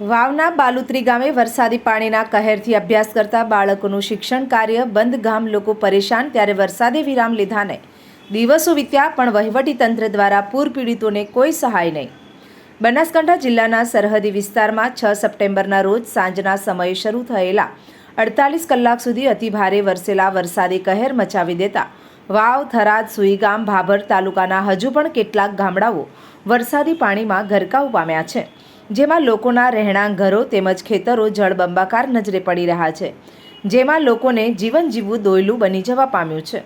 વાવના બાલુત્રી ગામે વરસાદી પાણીના કહેરથી અભ્યાસ કરતા બાળકોનું શિક્ષણ કાર્ય બંધ ગામ લોકો પરેશાન ત્યારે વરસાદે વિરામ લીધા નહીં. દિવસો વીત્યા પણ વહીવટી તંત્ર દ્વારા પૂર પીડિતોને કોઈ સહાય નહીં. બનાસકાંઠા જિલ્લાના સરહદી વિસ્તારમાં છ સપ્ટેમ્બરના રોજ સાંજના સમયે શરૂ થયેલા અડતાલીસ કલાક સુધી અતિભારે વરસેલા વરસાદી કહેર મચાવી દેતા વાવ, થરાદ સુઈગામ ભાભર તાલુકાના હજુ પણ કેટલાક ગામડાઓ વરસાદી પાણીમાં ગરકાવ પામ્યા છે. જેમાં લોકોના રહેણાંક, ઘરો તેમજ ખેતરો જળબંબાકાર નજરે પડી રહ્યા છે. જેમાં લોકોને જીવન જીવવું દોયલું બની જવા પામ્યું છે.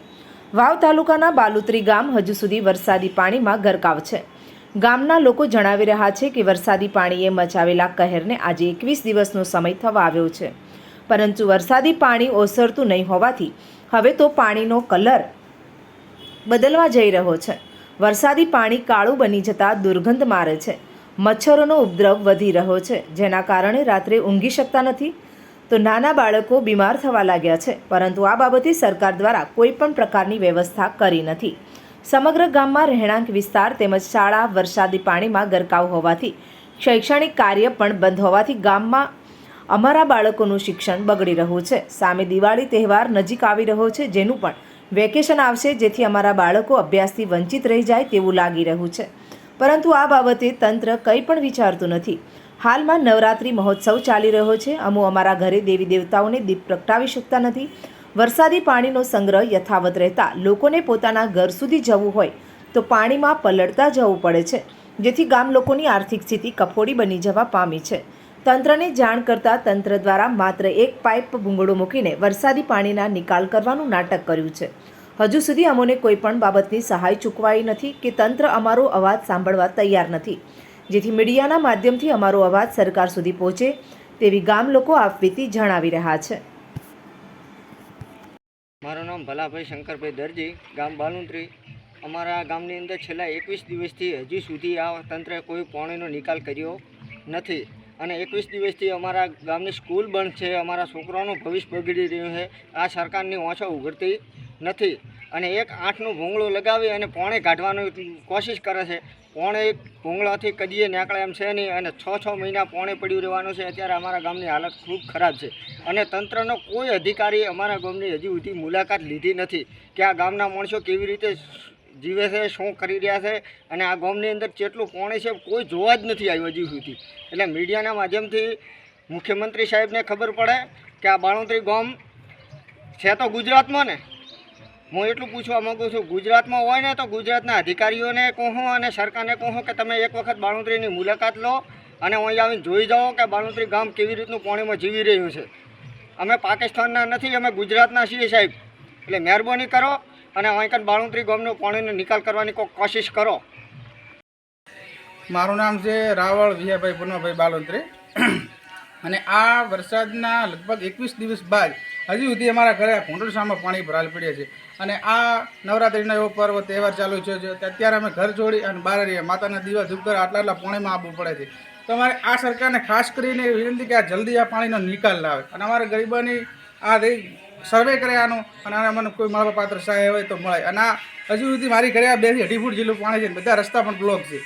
વાવ તાલુકાના બાલુત્રી ગામ હજુ સુધી વરસાદી પાણીમાં ગરકાવ છે. ગામના લોકો જણાવી રહ્યા છે કે વરસાદી પાણીએ મચાવેલા કહેરને આજે એકવીસ દિવસનો સમય થવા આવ્યો છે. પરંતુ વરસાદી પાણી ઓસરતું નહીં હોવાથી હવે તો પાણીનો કલર બદલવા જઈ રહ્યો છે. વરસાદી પાણી કાળું બની જતાં દુર્ગંધ મારે છે. મચ્છરોનો ઉપદ્રવ વધી રહ્યો છે. જેના કારણે રાત્રે ઊંઘી શકતા નથી. તો નાના બાળકો બીમાર થવા લાગ્યા છે. પરંતુ આ બાબતે સરકાર દ્વારા કોઈ પણ પ્રકારની વ્યવસ્થા કરી નથી. સમગ્ર ગામમાં રહેણાંક વિસ્તાર તેમજ શાળા, વરસાદી પાણીમાં ગરકાવ હોવાથી શૈક્ષણિક કાર્ય પણ બંધ હોવાથી ગામમાં અમારા બાળકોનું શિક્ષણ બગડી રહ્યું છે. સામે દિવાળી તહેવાર નજીક આવી રહ્યો છે, જેનું પણ વેકેશન આવશે, જેથી અમારા બાળકો અભ્યાસથી વંચિત રહી જાય તેવું લાગી રહ્યું છે. પરંતુ આ બાબતે તંત્ર કંઈ પણ વિચારતું નથી. હાલમાં નવરાત્રિ મહોત્સવ ચાલી રહ્યો છે. અમુ અમારા ઘરે દેવી દેવતાઓને દીપ પ્રગટાવી શકતા નથી. વરસાદી પાણીનો સંગ્રહ યથાવત રહેતા લોકોને પોતાના ઘર સુધી જવું હોય તો પાણીમાં પલળતા જવું પડે છે, જેથી ગામ લોકોની આર્થિક સ્થિતિ કફોડી બની જવા પામી છે. તંત્રને જાણ કરતાં તંત્ર દ્વારા માત્ર એક પાઇપ ભૂંગળો મૂકીને વરસાદી પાણીના નિકાલ કરવાનું નાટક કર્યું છે. હજુ સુધી અમોને કોઈ પણ બાબતની સહાય ચૂકવાઈ નથી કે તંત્ર અમારો અવાજ સાંભળવા તૈયાર નથી. જેથી મીડિયાના માધ્યમથી અમારો અવાજ સરકાર સુધી પહોંચે તેવી ગામ લોકો આપવીતી જણાવી રહ્યા છે. મારું નામ ભલાભાઈ શંકરભાઈ દરજી, ગામ બાલુંત્રી. અમારા ગામની અંદર છેલ્લા એકવીસ દિવસથી હજી સુધી આ તંત્રએ કોઈ પાણીનો નિકાલ કર્યો નથી અને એકવીસ દિવસથી અમારા ગામની સ્કૂલ બંધ છે, અમારા છોકરાઓનું ભવિષ્ય બગડી રહ્યું છે. આ સરકારની ઓછો ઉઘડતી નથી. અને એક આઠનું ભૂંગળું લગાવી અને પોણે કાઢવાની કોશિશ કરે છે. પોણે ભૂંગળાથી કદીએ નીકળે એમ છે નહીં અને છ છ મહિના પોણે પડ્યું રહેવાનું છે. અત્યારે અમારા ગામની હાલત ખૂબ ખરાબ છે. અને તંત્રનો કોઈ અધિકારી અમારા ગામની હજી સુધી મુલાકાત લીધી નથી કે આ ગામના માણસો કેવી રીતે જીવે છે, શું કરી રહ્યા છે અને આ ગામની અંદર કેટલું પોણે છે કોઈ જોવા જ નથી આવ્યું હજી સુધી. એટલે મીડિયાના માધ્યમથી મુખ્યમંત્રી સાહેબને ખબર પડે કે આ બાળોતરી ગામ છે તો ગુજરાતમાં ને? હું એટલું પૂછવા માગું છું, ગુજરાતમાં હોય ને તો ગુજરાતના અધિકારીઓને કહું અને સરકારને કહું કે તમે એક વખત બાણુંત્રીની મુલાકાત લો અને અહીં આવીને જોઈ જાઓ કે બાળુંત્રી ગામ કેવી રીતનું પાણીમાં જીવી રહ્યું છે. અમે પાકિસ્તાનના નથી, અમે ગુજરાતના છીએ સાહેબ. એટલે મહેરબાની કરો અને અહીં કાંઈ બાળુંત્રી ગામનો પાણીનો નિકાલ કરવાની કોઈ કોશિશ કરો. મારું નામ છે રાવળ વિયાભાઈ પુનભાઈ બાલોત્રી અને આ વરસાદના લગભગ એકવીસ દિવસ બાદ હજી સુધી અમારા ઘરે ઘૂંટણસામાં પાણી ભરાયેલ પડ્યા છે. અને આ નવરાત્રિનો એવો પર્વ તહેવાર ચાલુ છે. અત્યારે અમે ઘર છોડી અને બહાર રહીએ. માતાના દીવા ધૂપ કરે આટલા આટલા પાણીમાં આપવું પડે છે. તો અમારે આ સરકારને ખાસ કરીને વિનંતી કે આ જલ્દી આ પાણીનો નિકાલ લાવે. અને અમારા ગરીબોની આ સર્વે કરે આનો. અને આને મને કોઈ મળવા પાત્ર સહાય હોય તો મળે. અને આ હજુ સુધી મારી ઘરે આ બેથી અઢી ફૂટ જેટલું પાણી છે બધા રસ્તા પણ બ્લોક છે.